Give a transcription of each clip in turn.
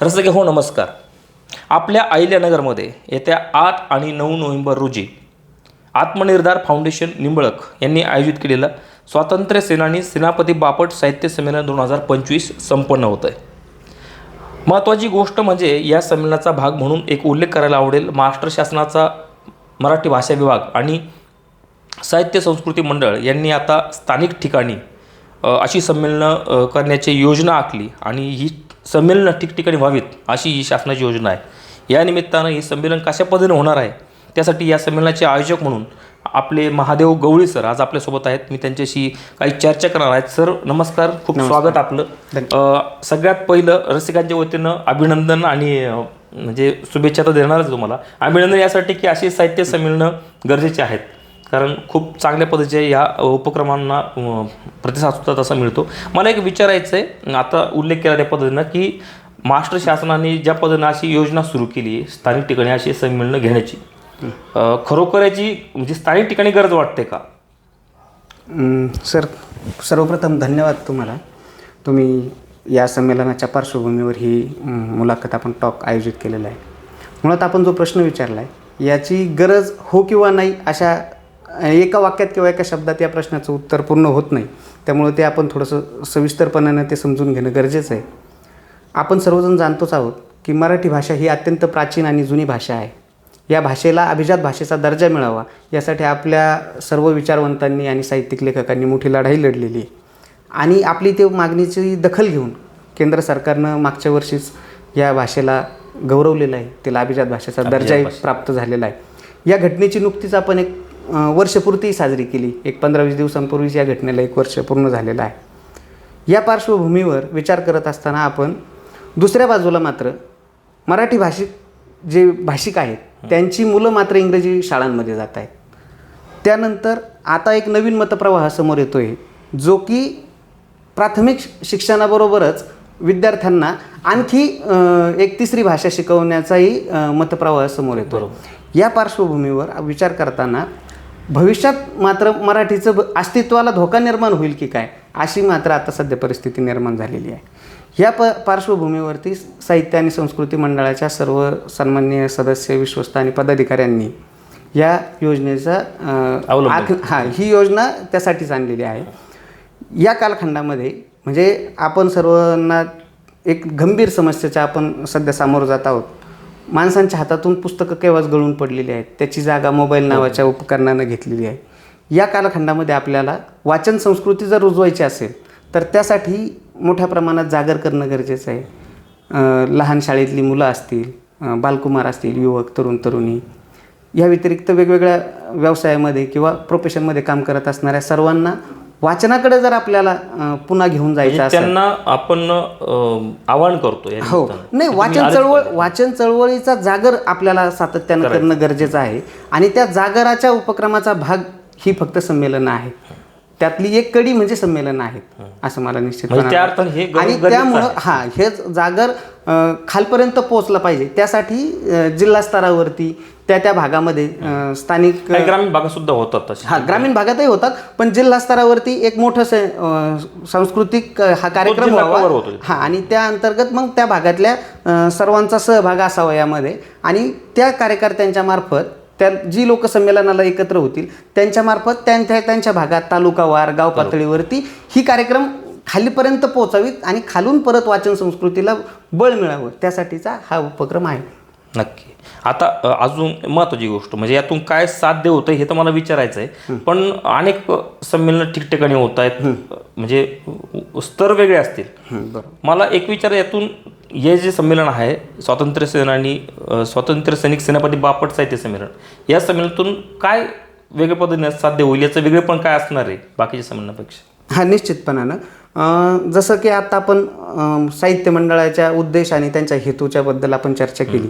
रसिके हो नमस्कार. आपल्या अहिल्यानगरमध्ये येत्या आठ आणि नऊ नोव्हेंबर रोजी आत्मनिर्धार फाउंडेशन निंबळक यांनी आयोजित केलेलं स्वातंत्र्य सेनानी सेनापती बापट साहित्य संमेलन दोन हजार पंचवीस संपन्न होतं आहे महत्त्वाची गोष्ट म्हणजे या संमेलनाचा भाग म्हणून एक उल्लेख करायला आवडेल महाराष्ट्र शासनाचा मराठी भाषा विभाग आणि साहित्य संस्कृती मंडळ यांनी आता स्थानिक ठिकाणी अशी संमेलनं करण्याची योजना आखली आणि ही संमेलनं ठिकठिकाणी व्हावीत अशी ही शासनाची योजना आहे. या निमित्तानं हे संमेलन कशा पद्धतीने होणार आहे त्यासाठी या संमेलनाचे आयोजक म्हणून आपले महादेव गवळी सर आज आपल्यासोबत आहेत. मी त्यांच्याशी काही चर्चा करणार आहेत सर नमस्कार. खूप स्वागत आपलं. सगळ्यात पहिलं रसिकांच्या वतीनं अभिनंदन आणि म्हणजे शुभेच्छा तर देणारच तुम्हाला. अभिनंदन यासाठी की अशी साहित्य संमेलनं गरजेचे आहेत. कारण खूप चांगल्या पद्धतीच्या या उपक्रमांना प्रतिसाद सुद्धा तसा मिळतो. मला एक विचारायचं आहे आता उल्लेख केला त्या पद्धतीनं की महाराष्ट्र शासनाने ज्या पद्धतीनं अशी योजना सुरू केली आहे स्थानिक ठिकाणी अशी संमेलनं घेण्याची खरोखर याची म्हणजे स्थानिक ठिकाणी गरज वाटते का? सर सर्वप्रथम धन्यवाद तुम्हाला. तुम्ही या संमेलनाच्या पार्श्वभूमीवर ही मुलाखत आपण टॉक आयोजित केलेला आहे. मुळात आपण जो प्रश्न विचारला आहे याची गरज हो किंवा नाही अशा एका वाक्यात किंवा एका शब्दात या प्रश्नाचं उत्तर पूर्ण होत नाही. त्यामुळे ते आपण थोडंसं सविस्तरपणानं ते समजून घेणं गरजेचं आहे. आपण सर्वजण जाणतोच आहोत की मराठी भाषा ही अत्यंत प्राचीन आणि जुनी भाषा आहे. या भाषेला अभिजात भाषेचा दर्जा मिळावा यासाठी आपल्या सर्व विचारवंतांनी आणि साहित्यिक लेखकांनी मोठी लढाई लढलेली आहे. आणि आपली ते मागणीची दखल घेऊन केंद्र सरकारनं मागच्या वर्षीच या भाषेला गौरवलेलं आहे. तिला अभिजात भाषेचा दर्जाही प्राप्त झालेला आहे. या घटनेची नुकतीच आपण एक वर्षपूर्ती साजरी केली. एक पंधरा वीस दिवसांपूर्वीच या घटनेला एक वर्ष पूर्ण झालेलं आहे. या पार्श्वभूमीवर विचार करत असताना आपण दुसऱ्या बाजूला मात्र मराठी भाषिक जे भाषिक आहेत त्यांची मुलं मात्र इंग्रजी शाळांमध्ये जात आहेत. त्यानंतर आता एक नवीन मतप्रवाह समोर येतो आहे जो की प्राथमिक शिक्षणाबरोबरच विद्यार्थ्यांना आणखी एक तिसरी भाषा शिकवण्याचाही मतप्रवाह समोर येतो या पार्श्वभूमीवर विचार करताना भविष्यात मात्र मराठीचं अस्तित्वाला धोका निर्माण होईल की काय अशी मात्र आता सध्या परिस्थिती निर्माण झालेली आहे. या प पार्श्वभूमीवरती साहित्य आणि संस्कृती मंडळाच्या सर्व सन्माननीय सदस्य विश्वस्त आणि पदाधिकाऱ्यांनी या योजनेचा आख हां ही योजना त्यासाठीच आणलेली आहे. या कालखंडामध्ये म्हणजे आपण सर्वांना एक गंभीर समस्येच्या आपण सध्या सामोरं जात आहोत माणसांच्या हातातून पुस्तकं केव्हाच गळून पडलेली आहेत? त्याची जागा मोबाईल नावाच्या उपकरणानं घेतलेली आहे. या कालखंडामध्ये आपल्याला वाचन संस्कृती जर रुजवायची असेल तर त्यासाठी मोठ्या प्रमाणात जागर करणं गरजेचं आहे. लहान शाळेतली मुलं असतील बालकुमार असतील युवक तरुण तरुणी या व्यतिरिक्त वेगवेगळ्या व्यवसायामध्ये किंवा प्रोफेशनमध्ये काम करत असणाऱ्या सर्वांना वाचनाकडे जर आपल्याला पुन्हा घेऊन जायचं म्हणजे असेल. त्यांना आपण आवाहन करतो हो. नाही वाचन चळवळ वाचन चळवळीचा जागर आपल्याला सातत्यानं करणं गरजेचं आहे. आणि त्या जागराच्या उपक्रमाचा भाग ही फक्त संमेलनं आहेत. त्यातली एक कडी म्हणजे संमेलनं आहेत असं मला निश्चित म्हणजे हे आणि त्यामुळं हा हेच जागर खालपर्यंत पोहोचलं पाहिजे. त्यासाठी जिल्हा स्तरावरती त्या त्या भागामध्ये स्थानिक ग्रामीण भागात सुद्धा होतात तसे. हा ग्रामीण भागातही होतात पण जिल्हा स्तरावरती एक मोठं सांस्कृतिक हा कार्यक्रम. हा आणि त्या अंतर्गत मग त्या भागातल्या सर्वांचा सहभाग असावा यामध्ये. आणि त्या कार्यकर्त्यांच्या मार्फत त्या जी लोक संमेलनाला एकत्र होतील त्यांच्या मार्फत त्यांच्या त्यांच्या भागात तालुकावार गाव पातळीवरती ही कार्यक्रम खालीपर्यंत पोहोचावीत आणि खालून परत वाचन संस्कृतीला बळ मिळावं त्यासाठीचा हा उपक्रम आहे. नक्की. आता अजून महत्वाची गोष्ट म्हणजे यातून काय साध्य होतं हे तर मला विचारायचं आहे. पण अनेक संमेलनं ठिकठिकाणी होत आहेत म्हणजे स्तर वेगळे असतील. मला एक विचार यातून हे जे संमेलन आहे स्वातंत्र्य सेनानी स्वातंत्र्य सैनिक सेनापती बापट साहित्य संमेलन या संमेलनातून काय वेगळ्या पद्धतीने साध्य होईल? याचं वेगळेपण काय असणार आहे बाकीच्या संमेलनापेक्षा? हा निश्चितपणानं. जसं की आता आपण साहित्य मंडळाच्या उद्देश आणि त्यांच्या हेतूच्या बद्दल आपण चर्चा केली.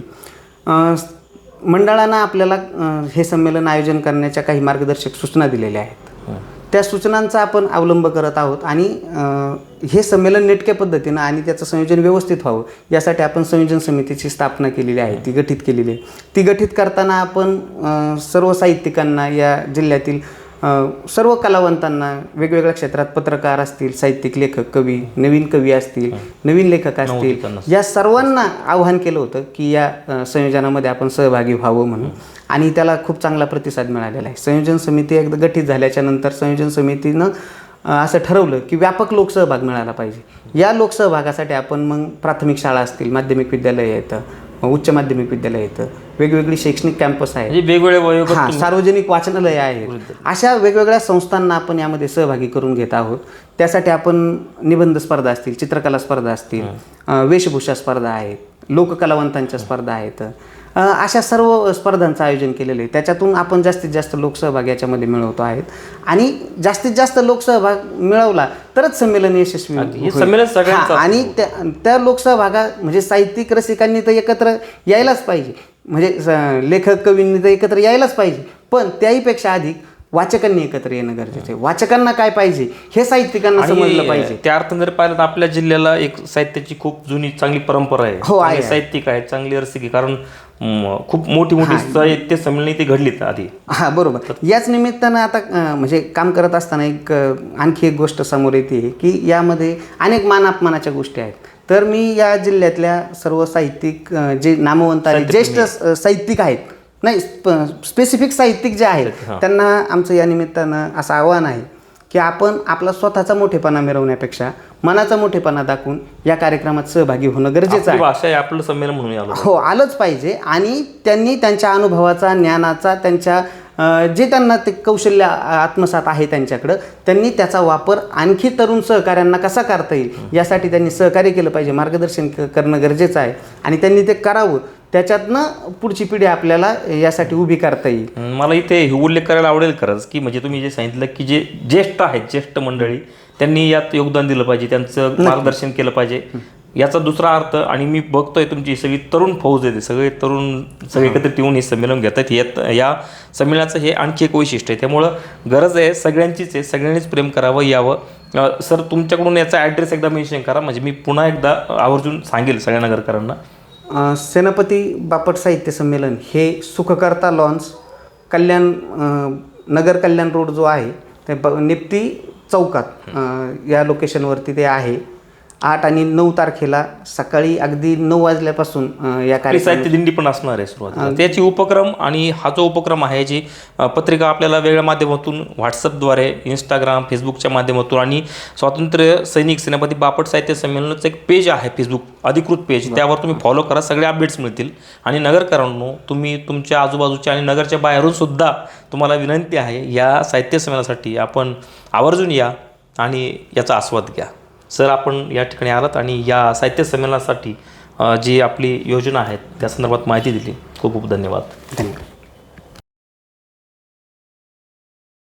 मंडळानं आपल्याला हे संमेलन आयोजन करण्याच्या काही मार्गदर्शक सूचना दिलेल्या आहेत. त्या सूचनांचा आपण अवलंब करत आहोत आणि हे संमेलन नेटक्या पद्धतीनं आणि त्याचं संयोजन व्यवस्थित व्हावं यासाठी आपण संयोजन समितीची स्थापना केलेली आहे ती गठीत केलेली आहे. ती गठीत करताना आपण सर्व साहित्यिकांना या जिल्ह्यातील सर्व कलावंतांना वेगवेगळ्या क्षेत्रात पत्रकार असतील साहित्यिक लेखक कवी नवीन कवी असतील नवीन लेखक असतील या सर्वांना आव्हान केलं होतं की या संयोजनामध्ये आपण सहभागी व्हावं म्हणून. आणि त्याला खूप चांगला प्रतिसाद मिळालेला आहे. संयोजन समिती एकदा गठीत झाल्याच्यानंतर संयोजन समितीनं असं ठरवलं की व्यापक लोकसहभाग मिळाला पाहिजे. या लोकसहभागासाठी आपण मग प्राथमिक शाळा असतील माध्यमिक विद्यालय येतं उच्च माध्यमिक विद्यालय येतं वेगवेगळी शैक्षणिक कॅम्पस आहे म्हणजे वेगवेगळे हा सार्वजनिक वाचनालय आहेत. अशा वेगवेगळ्या संस्थांना आपण यामध्ये सहभागी करून घेत आहोत. त्यासाठी आपण निबंध स्पर्धा असतील चित्रकला स्पर्धा असतील वेशभूषा स्पर्धा आहेत लोककलावंतांच्या स्पर्धा आहेत. अशा सर्व स्पर्धांचं आयोजन केलेलं आहे. त्याच्यातून आपण जास्तीत जास्त लोकसहभाग याच्यामध्ये मिळवतो आहेत. आणि जास्तीत जास्त लोकसहभाग मिळवला तरच संमेलन यशस्वी हे. संमेलन आणि त्या त्या लोकसहभागा म्हणजे साहित्यिक रसिकांनी तर एकत्र यायलाच पाहिजे. म्हणजे स- लेखक कवींनी तर एकत्र यायलाच पाहिजे. पण त्याहीपेक्षा अधिक वाचकांनी एकत्र येणं गरजेचं आहे. वाचकांना काय पाहिजे? हे साहित्यिकांना समजलं पाहिजे. त्या अर्थाने जर पाहिलं तर आपल्या जिल्ह्याला एक साहित्याची खूप जुनी चांगली परंपरा आहे. हो, आहे, साहित्यिक आहेत चांगली रसिक आहे कारण खूप मोठी मोठी साहित्य संमेलने ती घडलीत आधी. हा बरोबर. याच निमित्तानं आता म्हणजे काम करत असताना एक आणखी एक गोष्ट समोर येते की यामध्ये अनेक मान अपमानाच्या गोष्टी आहेत. तर मी या जिल्ह्यातल्या सर्व साहित्यिक जे नामवंत आहेत ज्येष्ठ साहित्यिक आहेत नाही स्पेसिफिक साहित्यिक जे आहेत त्यांना आमचं या निमित्तानं असं आव्हान आहे. की आपण आपला स्वतःचा मोठेपणा मिरवण्यापेक्षा मनाचा मोठेपणा दाखवून या कार्यक्रमात सहभागी होणं गरजेचं आहे. भाषा आहे आपलं संमेलन म्हणून हो आलंच पाहिजे आणि त्यांनी त्यांच्या अनुभवाचा ज्ञानाचा त्यांच्या जे त्यांना ते कौशल्य आत्मसात आहे त्यांच्याकडं त्यांनी त्याचा वापर आणखी तरुण सहकाऱ्यांना कसा करता येईल यासाठी त्यांनी सहकार्य केलं पाहिजे मार्गदर्शन करणं गरजेचं आहे. आणि त्यांनी ते करावं त्याच्यातनं पुढची पिढी आपल्याला यासाठी उभी करता येईल. मला इथे हे उल्लेख करायला आवडेल खरंच की म्हणजे तुम्ही जे सांगितलं की जे ज्येष्ठ आहेत ज्येष्ठ मंडळी त्यांनी यात योगदान दिलं पाहिजे त्यांचं मार्गदर्शन केलं पाहिजे. याचा दुसरा अर्थ आणि मी बघतोय तुमची सगळी तरुण फौज आहे सगळे तरुण सगळे एकत्रित येऊन हे संमेलन घेतात. यात या संमेलनाचं हे आणखी एक वैशिष्ट्य आहे. त्यामुळं गरज आहे सगळ्यांचीच आहे सगळ्यांनीच प्रेम करावं यावं. सर तुमच्याकडून याचा ॲड्रेस एकदा मेन्शन करा. म्हणजे मी पुन्हा एकदा आवर्जून सांगेल सगळ्या नगरकरांना. सेनापती बापट साहित्य संमेलन हे सुखकर्ता लॉन्स कल्याण नगर कल्याण रोड जो आहे ते ब निप्ती चौकात या लोकेशनवरती ते आहे. आठ आणि नऊ तारखेला सकाळी अगदी नऊ वाजल्यापासून या आपली साहित्य दिंडी पण असणार आहे सुरुवातीला. त्याची उपक्रम आणि हा जो उपक्रम आहे याची अ, पत्रिका आपल्याला वेगळ्या माध्यमातून व्हॉट्सअपद्वारे इंस्टाग्राम फेसबुकच्या माध्यमातून आणि स्वातंत्र्य सैनिक सेनापती बापट साहित्य संमेलनाचं एक पेज आहे फेसबुक अधिकृत पेज त्यावर तुम्ही फॉलो करा सगळे अपडेट्स मिळतील. आणि नगरकरांनो तुम्ही तुमच्या आजूबाजूच्या आणि नगरच्या बाहेरून सुद्धा तुम्हाला विनंती आहे या साहित्य संमेलनासाठी आपण आवर्जून या आणि याचा आस्वाद घ्या. सर आपण या ठिकाणी आलात आणि या साहित्य संमेलनासाठी जी आपली योजना आहेत त्या संदर्भात माहिती दिली खूप खूप धन्यवाद. धन्यवाद.